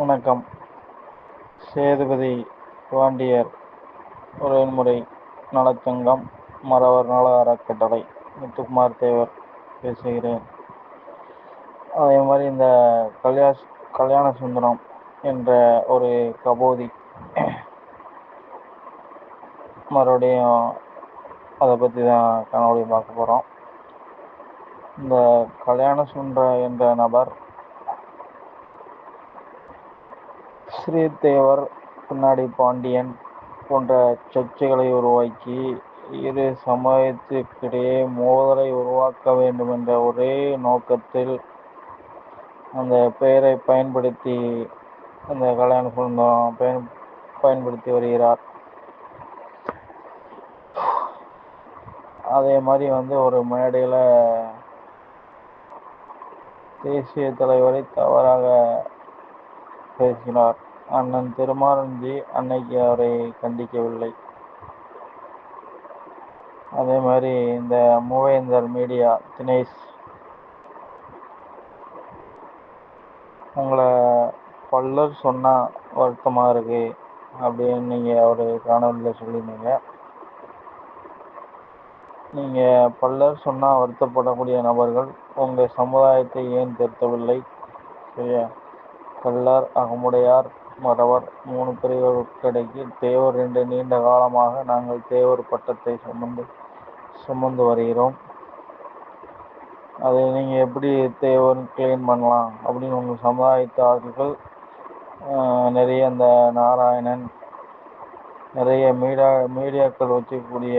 வணக்கம். சேதுபதி பாண்டியர் உறவுமுறை நலச்சங்கம் மறவர் நல அறக்கட்டளை முத்துக்குமார் தேவர் பேசுகிறேன். அதே மாதிரி இந்த கல்யாஷ் கல்யாண சுந்தரம் என்ற ஒரு கபோதி மறுபடியும் அதை பற்றி தான் கனவுடி பார்க்க போகிறோம் இந்த கல்யாண சுந்தரம் என்ற நபர் ஸ்ரீதேவர் பின்னாடி பாண்டியன் போன்ற சர்ச்சைகளை உருவாக்கி இரு சமயத்திற்கிடையே மோதலை உருவாக்க வேண்டும் என்ற ஒரே நோக்கத்தில் அந்த பெயரை பயன்படுத்தி அந்த கல்யாண குழந்தம் பயன் பயன்படுத்தி வருகிறார். அதே மாதிரி வந்து ஒரு மேடையில் தேசிய தலைவரை தவறாக பேசினார். அண்ணன் திருமாரஞ்சி அன்னைக்கு அவரை கண்டிக்கவில்லை. அதே மாதிரி இந்த மூவேந்தர் மீடியா தினேஷ் உங்களை பல்லர் சொன்னால் வருத்தமாக இருக்கு அப்படின்னு நீங்கள் ஒரு காணொலியில் சொல்லியிருந்தீங்க. நீங்கள் பல்லர் சொன்னால் வருத்தப்படக்கூடிய நபர்கள் உங்கள் சமுதாயத்தை ஏன் திருத்தவில்லை? சரியா? கல்லார் அகமுடையார் மறவர் மூணு பிரிவுகளுக்கிடைக்கு தேவர் என்று நீண்ட காலமாக நாங்கள் தேவர் பட்டத்தை சுமந்து சுமந்து வருகிறோம். அதை நீங்கள் எப்படி தேவர் கிளீன் பண்ணலாம் அப்படின்னு உங்கள் சமுதாயத்து ஆட்கள் நிறைய அந்த நாராயணன் நிறைய மீடியா மீடியாக்கள் வச்சுக்கூடிய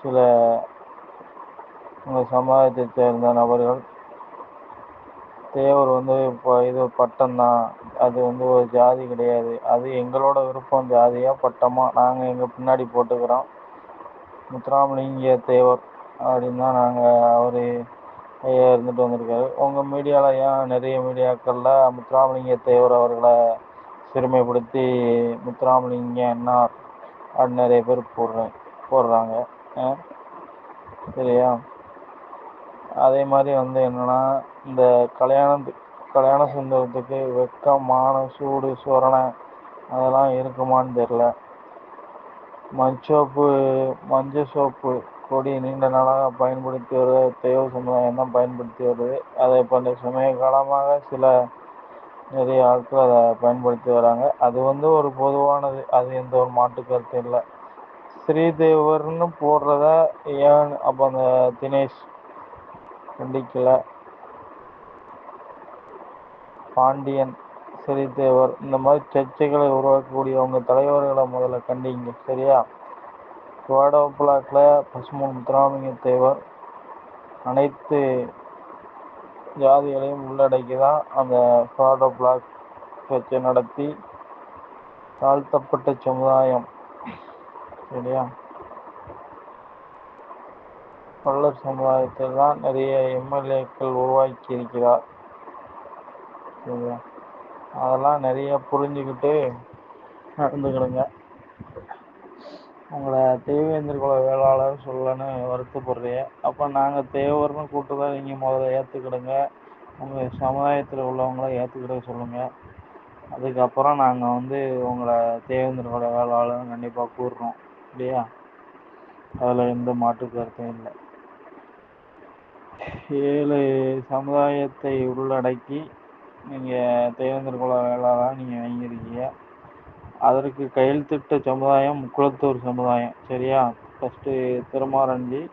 சில உங்கள் சமுதாயத்தை சேர்ந்த நபர்கள் தேவர் வந்து இப்போ இது பட்டம் தான் அது வந்து ஒரு ஜாதி கிடையாது. அது எங்களோட விருப்பம். ஜாதியாக பட்டமாக நாங்கள் எங்கள் பின்னாடி போட்டுக்கிறோம். முத்துராமலிங்க தேவர் அப்படின்னு தான் நாங்கள் அவர் ஐயா இருந்துட்டு வந்திருக்காரு. உங்கள் மீடியாவில் ஏன் நிறைய மீடியாக்களில் முத்துராமலிங்க தேவர் அவர்களை சிறுமைப்படுத்தி முத்துராமலிங்க என்னார் அப்படின்னு நிறைய பேர் போடுறேன் போடுறாங்க. சரியா? அதே மாதிரி வந்து என்னென்னா இந்த கல்யாணத்து கல்யாண சுந்தரத்துக்கு வெக்கமான சூடு சொரணை அதெல்லாம் இருக்குமான்னு தெரில மஞ்சோப்பு மஞ்சள் சோப்பு கொடி நீண்ட நாளாக பயன்படுத்தி வருது. தேவ சமுதாயம் தான் பயன்படுத்தி வருது. அதை இப்போ சமய காலமாக சில நிறைய ஆட்கள் அதை பயன்படுத்தி வராங்க. அது வந்து ஒரு பொதுவானது. அது எந்த ஒரு மாட்டு கருத்து இல்லை. ஸ்ரீதேவர்னு போடுறத ஏன் அப்போ அந்த தினேஷ் கண்டிக்கலை பாண்டியன் சிறிதேவர். இந்த மாதிரி சர்ச்சைகளை உருவாக்கக்கூடியவங்க தலைவர்களை முதல்ல கண்டிங்க சரியா? குவாடோ பிளாக்ல பசுமன் முத்துராமலிங்க தேவர் அனைத்து ஜாதிகளையும் உள்ளடக்கி தான் அந்த குவாடோ பிளாக் சர்ச்சை நடத்தி தாழ்த்தப்பட்ட சமுதாயம் சரியா? பல்லர் சமுதாயத்தில் தான் நிறைய எம்எல்ஏக்கள் உருவாக்கி இருக்கிறார் சரிங்களா அதெல்லாம் நிறைய புரிஞ்சுக்கிட்டு நடந்துக்கிடுங்க. உங்களை தேவேந்திர குல வேளாளர் சொல்லன்னு வருத்தப்படுறீங்க. அப்போ நாங்கள் தேவர்னு கூப்பிட்டு தான் நீங்கள் முதல்ல ஏற்றுக்கிடுங்க உங்கள் சமுதாயத்தில் உள்ளவங்கள ஏற்றுக்கிட சொல்லுங்கள் அதுக்கப்புறம் நாங்கள் வந்து உங்களை தேவேந்திர குல வேளாளர் கண்டிப்பாக கூறுறோம். இல்லையா? அதில் எந்த மாற்று கருத்தும் இல்லை. ஏழு சமுதாயத்தை உள்ளடக்கி நீங்கள் தேவேந்திர குல நீங்கள் வாங்கியிருக்கீங்க. அதற்கு கையெழுத்திட்ட சமுதாயம் முக்குளத்தூர் சமுதாயம். சரியா? ஃபஸ்ட்டு திருமாரஞ்சி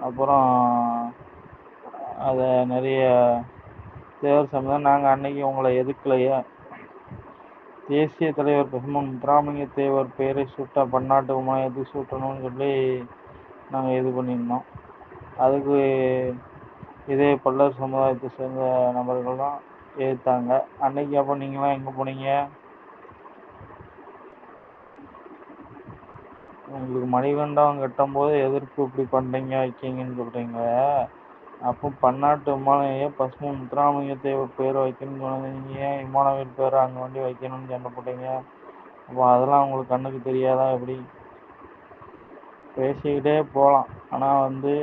அப்புறம் அதை நிறைய தேவர் சமுதாயம். நாங்கள் அன்னைக்கு உங்களை எதுக்கலையே தேசிய தலைவர் பசுமன் முத்துராமலிங்க தேவர் பெயரை சூட்ட பன்னாட்டு விமானத்துக்கு சூட்டணும்னு சொல்லி நாங்கள் இது பண்ணியிருந்தோம். அதுக்கு இதே பல்லர் சமுதாயத்தை சேர்ந்த நபர்கள் தான் எதிர்த்தாங்க அன்னைக்கு அப்போ நீங்களாம் எங்கே போனீங்க? உங்களுக்கு மணிகண்டம் கட்டும்போது எதிர்ப்பு இப்படி பண்ணுறீங்க வைக்கீங்கன்னு சொல்கிறீங்க அப்போ பன்னாட்டு விமானையே பசுமன் முத்துராமலிங்க தேவர் பேர் வைக்கணும்னு சொன்னீங்க. ஏன் வீட்டு பேர் அங்கே வண்டி வைக்கணும்னு சண்டை போட்டீங்க அப்போ அதெல்லாம் உங்களுக்கு கண்ணுக்கு தெரியாதா எப்படி? பேசிக்கிட்டே போகலாம். ஆனால் வந்து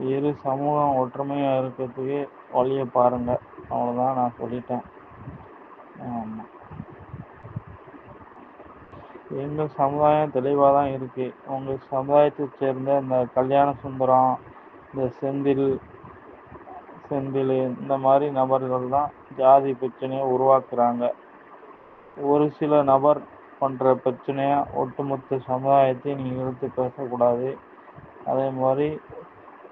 இரு சமூகம் ஒற்றுமையாக இருக்கிறதுக்கு வழியை பாருங்கள் அவ்வளோதான் நான் சொல்லிட்டேன். ஆமா. எங்க சமுதாயம் தெளிவா தான் இருக்கு. உங்க சமுதாயத்தை சேர்ந்த இந்த கல்யாண சுந்தரம் இந்த செந்தில் செந்தில் இந்த மாதிரி நபர்கள் தான் ஜாதி பிரச்சனையை உருவாக்குறாங்க. ஒரு சில நபர் பண்ற பிரச்சனையாக ஒட்டுமொத்த சமுதாயத்தை நீங்க இழுத்து பேசக்கூடாது. அதே மாதிரி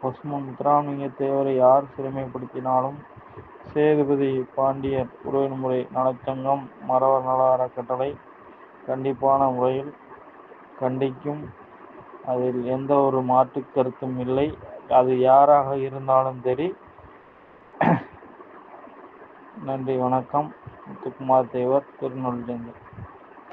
பசுமன் முத்துராமலிங்க தேவரை யார் சிறுமைப்படுத்தினாலும் சேதுபதி பாண்டியர் உறவின்முறை நலச்சங்கம் மறவர் நல அறக்கட்டளை கண்டிப்பான முறையில் கண்டிக்கும். அதில் எந்த ஒரு மாற்று கருத்தும் இல்லை. அது யாராக இருந்தாலும் சரி. நன்றி வணக்கம். முத்துக்குமார் தேவர் திருநெல்வேலி.